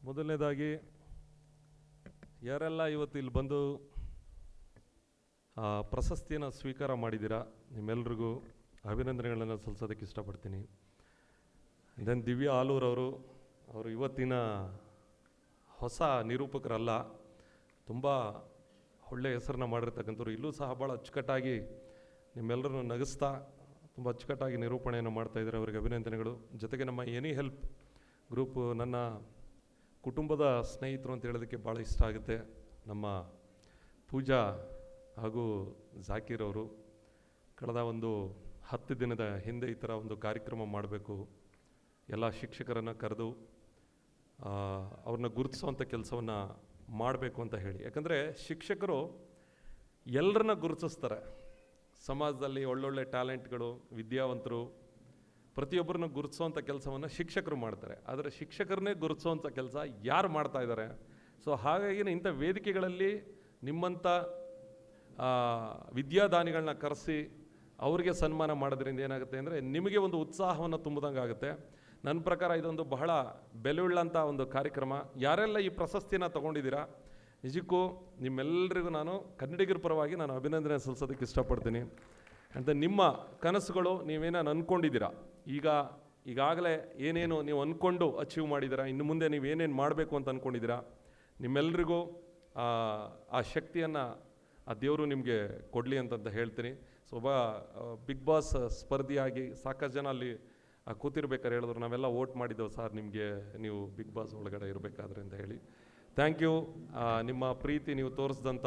ಮೊದಲನೇದಾಗಿ ಯಾರೆಲ್ಲ ಇವತ್ತು ಇಲ್ಲಿ ಬಂದು ಆ, ಪ್ರಶಸ್ತಿಯನ್ನು ಸ್ವೀಕಾರ ಮಾಡಿದ್ದೀರಾ ನಿಮ್ಮೆಲ್ರಿಗೂ ಅಭಿನಂದನೆಗಳನ್ನು ಸಲ್ಲಿಸೋದಕ್ಕೆ ಇಷ್ಟಪಡ್ತೀನಿ. ದೆನ್ ದಿವ್ಯ ಆಲೂರ್ ಅವರು ಅವರು ಇವತ್ತಿನ ಹೊಸ ನಿರೂಪಕರಲ್ಲ ತುಂಬ ಒಳ್ಳೆಯ ಹೆಸರನ್ನ ಮಾಡಿರ್ತಕ್ಕಂಥವ್ರು. ಇಲ್ಲೂ ಸಹ ಭಾಳ ಅಚ್ಚುಕಟ್ಟಾಗಿ ನಿಮ್ಮೆಲ್ಲರನ್ನು ನಗಿಸ್ತಾ ತುಂಬ ಅಚ್ಚುಕಟ್ಟಾಗಿ ನಿರೂಪಣೆಯನ್ನು ಮಾಡ್ತಾಯಿದ್ದಾರೆ ಅವರಿಗೆ ಅಭಿನಂದನೆಗಳು. ಜೊತೆಗೆ ನಮ್ಮ ಎನಿ ಹೆಲ್ಪ್ ಗ್ರೂಪ್ ನನ್ನ ಕುಟುಂಬದ ಸ್ನೇಹಿತರು ಅಂತ ಹೇಳೋದಕ್ಕೆ ಭಾಳ ಇಷ್ಟ ಆಗುತ್ತೆ. ನಮ್ಮ ಪೂಜಾ ಹಾಗೂ ಜಾಕೀರ್ ಅವರು ಕಳೆದ ಒಂದು ಹತ್ತು ದಿನದ ಹಿಂದೆ ಈ ಥರ ಒಂದು ಕಾರ್ಯಕ್ರಮ ಮಾಡಬೇಕು. ಎಲ್ಲ ಶಿಕ್ಷಕರನ್ನು ಕರೆದು ಅವ್ರನ್ನ ಗುರುತಿಸುವಂಥ ಕೆಲಸವನ್ನು ಮಾಡಬೇಕು ಅಂತ ಹೇಳಿ. ಯಾಕಂದರೆ ಶಿಕ್ಷಕರು ಎಲ್ಲರನ್ನ ಗುರುತಿಸ್ತಾರೆ. ಸಮಾಜದಲ್ಲಿ ಒಳ್ಳೊಳ್ಳೆ ಟ್ಯಾಲೆಂಟ್ಗಳು, ವಿದ್ಯಾವಂತರು ಪ್ರತಿಯೊಬ್ಬರನ್ನ ಗುರುತಿಸುವಂಥ ಕೆಲಸವನ್ನು ಶಿಕ್ಷಕರು ಮಾಡ್ತಾರೆ. ಆದರೆ ಶಿಕ್ಷಕರನ್ನೇ ಗುರುತಿಸುವಂಥ ಕೆಲಸ ಯಾರು ಮಾಡ್ತಾ ಇದ್ದಾರೆ ಸೊ ಹಾಗಾಗಿ ಇಂಥ ವೇದಿಕೆಗಳಲ್ಲಿ ನಿಮ್ಮಂಥ ವಿದ್ಯಾದಾನಿಗಳನ್ನ ಕರೆಸಿ ಅವರಿಗೆ ಸನ್ಮಾನ ಮಾಡೋದ್ರಿಂದ ಏನಾಗುತ್ತೆ ಅಂದರೆ ನಿಮಗೆ ಒಂದು ಉತ್ಸಾಹವನ್ನು ತುಂಬಿದಂಗೆ ಆಗುತ್ತೆ. ನನ್ನ ಪ್ರಕಾರ ಇದೊಂದು ಬಹಳ ಬೆಲೆಯುಳ್ಳಂಥ ಒಂದು ಕಾರ್ಯಕ್ರಮ. ಯಾರೆಲ್ಲ ಈ ಪ್ರಶಸ್ತಿನ ತಗೊಂಡಿದ್ದೀರಾ? ನಿಜಕ್ಕೂ ನಿಮ್ಮೆಲ್ಲರಿಗೂ ನಾನು ಕನ್ನಡಿಗರ ಪರವಾಗಿ ನಾನು ಅಭಿನಂದನೆ ಸಲ್ಲಿಸೋದಕ್ಕೆ ಇಷ್ಟಪಡ್ತೀನಿ. ಅಂತ ನಿಮ್ಮ ಕನಸುಗಳು ನೀವೇನಾನು ಅಂದ್ಕೊಂಡಿದ್ದೀರಾ ಈಗ ಈಗಾಗಲೇ ಏನೇನು ನೀವು ಅಂದ್ಕೊಂಡು ಅಚೀವ್ ಮಾಡಿದ್ದೀರಾ? ಇನ್ನು ಮುಂದೆ ನೀವು ಏನೇನು ಮಾಡಬೇಕು ಅಂತ ಅಂದ್ಕೊಂಡಿದ್ದೀರಾ ನಿಮ್ಮೆಲ್ರಿಗೂ ಆ, ಶಕ್ತಿಯನ್ನು ಆ ದೇವರು ನಿಮಗೆ ಕೊಡಲಿ ಅಂತಂತ ಹೇಳ್ತೀನಿ. ಸೊ ಒಬ್ಬ ಬಿಗ್ ಬಾಸ್ ಸ್ಪರ್ಧಿಯಾಗಿ ಸಾಕಷ್ಟು ಜನ ಅಲ್ಲಿ ಕೂತಿರ್ಬೇಕಾದ್ರೆ ಹೇಳಿದ್ರು. ನಾವೆಲ್ಲ ವೋಟ್ ಮಾಡಿದ್ದೆವು ಸರ್ ನಿಮಗೆ ನೀವು ಬಿಗ್ ಬಾಸ್ ಒಳಗಡೆ ಇರಬೇಕಾದ್ರೆ ಅಂತ ಹೇಳಿ. ಥ್ಯಾಂಕ್ ಯು ನಿಮ್ಮ ಪ್ರೀತಿ ನೀವು ತೋರಿಸಿದಂಥ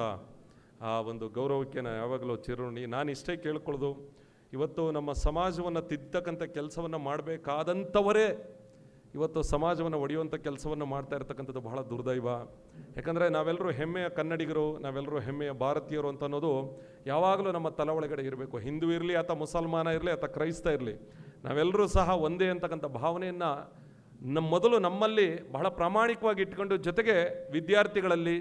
ಆ ಒಂದು ಗೌರವಕ್ಕೆ ನಾನು ಯಾವಾಗಲೂ ಚಿರುಣಿ ನಾನು ಇಷ್ಟೇ ಕೇಳ್ಕೊಳ್ಳೋದು ಇವತ್ತು ನಮ್ಮ ಸಮಾಜವನ್ನು ತಿದ್ದಕ್ಕಂಥ ಕೆಲಸವನ್ನು ಮಾಡಬೇಕಾದಂಥವರೇ ಇವತ್ತು ಸಮಾಜವನ್ನು ಒಡೆಯುವಂಥ ಕೆಲಸವನ್ನು ಮಾಡ್ತಾ ಇರ್ತಕ್ಕಂಥದ್ದು ಬಹಳ ದುರ್ದೈವ. ಯಾಕಂದರೆ ನಾವೆಲ್ಲರೂ ಹೆಮ್ಮೆಯ ಕನ್ನಡಿಗರು ನಾವೆಲ್ಲರೂ ಹೆಮ್ಮೆಯ ಭಾರತೀಯರು ಅಂತ ಅನ್ನೋದು ಯಾವಾಗಲೂ ನಮ್ಮ ತಲೆ ಒಳಗಡೆ ಇರಬೇಕು. ಹಿಂದೂ ಇರಲಿ ಅಥವಾ ಮುಸಲ್ಮಾನ ಇರಲಿ ಅಥವಾ ಕ್ರೈಸ್ತ ಇರಲಿ ನಾವೆಲ್ಲರೂ ಸಹ ಒಂದೇ ಅಂತಕ್ಕಂಥ ಭಾವನೆಯನ್ನು ನಮ್ಮ ಮೊದಲು ನಮ್ಮಲ್ಲಿ ಬಹಳ ಪ್ರಾಮಾಣಿಕವಾಗಿ ಇಟ್ಕೊಂಡು ಜೊತೆಗೆ ವಿದ್ಯಾರ್ಥಿಗಳಲ್ಲಿ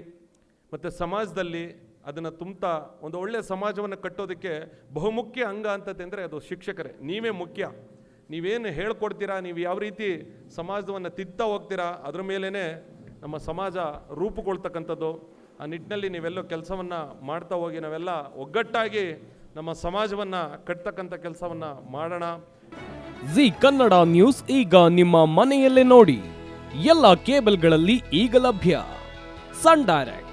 ಮತ್ತು ಸಮಾಜದಲ್ಲಿ ಅದನ್ನು ತುಂಬ್ತಾ ಒಂದು ಒಳ್ಳೆಯ ಸಮಾಜವನ್ನು ಕಟ್ಟೋದಕ್ಕೆ ಬಹುಮುಖ್ಯ ಅಂಗ ಅಂತಂದರೆ ಅದು ಶಿಕ್ಷಕರೇ. ನೀವೇ ಮುಖ್ಯ. ನೀವೇನು ಹೇಳ್ಕೊಡ್ತೀರಾ, ನೀವು ಯಾವ ರೀತಿ ಸಮಾಜವನ್ನು ತಿತ್ತಾ ಹೋಗ್ತೀರಾ, ಅದ್ರ ಮೇಲೇ ನಮ್ಮ ಸಮಾಜ ರೂಪುಗೊಳ್ತಕ್ಕಂಥದ್ದು. ಆ ನಿಟ್ಟಿನಲ್ಲಿ ನೀವೆಲ್ಲೋ ಕೆಲಸವನ್ನು ಮಾಡ್ತಾ ಹೋಗಿ, ನಾವೆಲ್ಲ ಒಗ್ಗಟ್ಟಾಗಿ ನಮ್ಮ ಸಮಾಜವನ್ನು ಕಟ್ತಕ್ಕಂಥ ಕೆಲಸವನ್ನು ಮಾಡೋಣ. ಜಿ ಕನ್ನಡ ನ್ಯೂಸ್ ಈಗ ನಿಮ್ಮ ಮನೆಯಲ್ಲೇ ನೋಡಿ. ಎಲ್ಲ ಕೇಬಲ್ಗಳಲ್ಲಿ ಈಗ ಲಭ್ಯ. Sun Direct.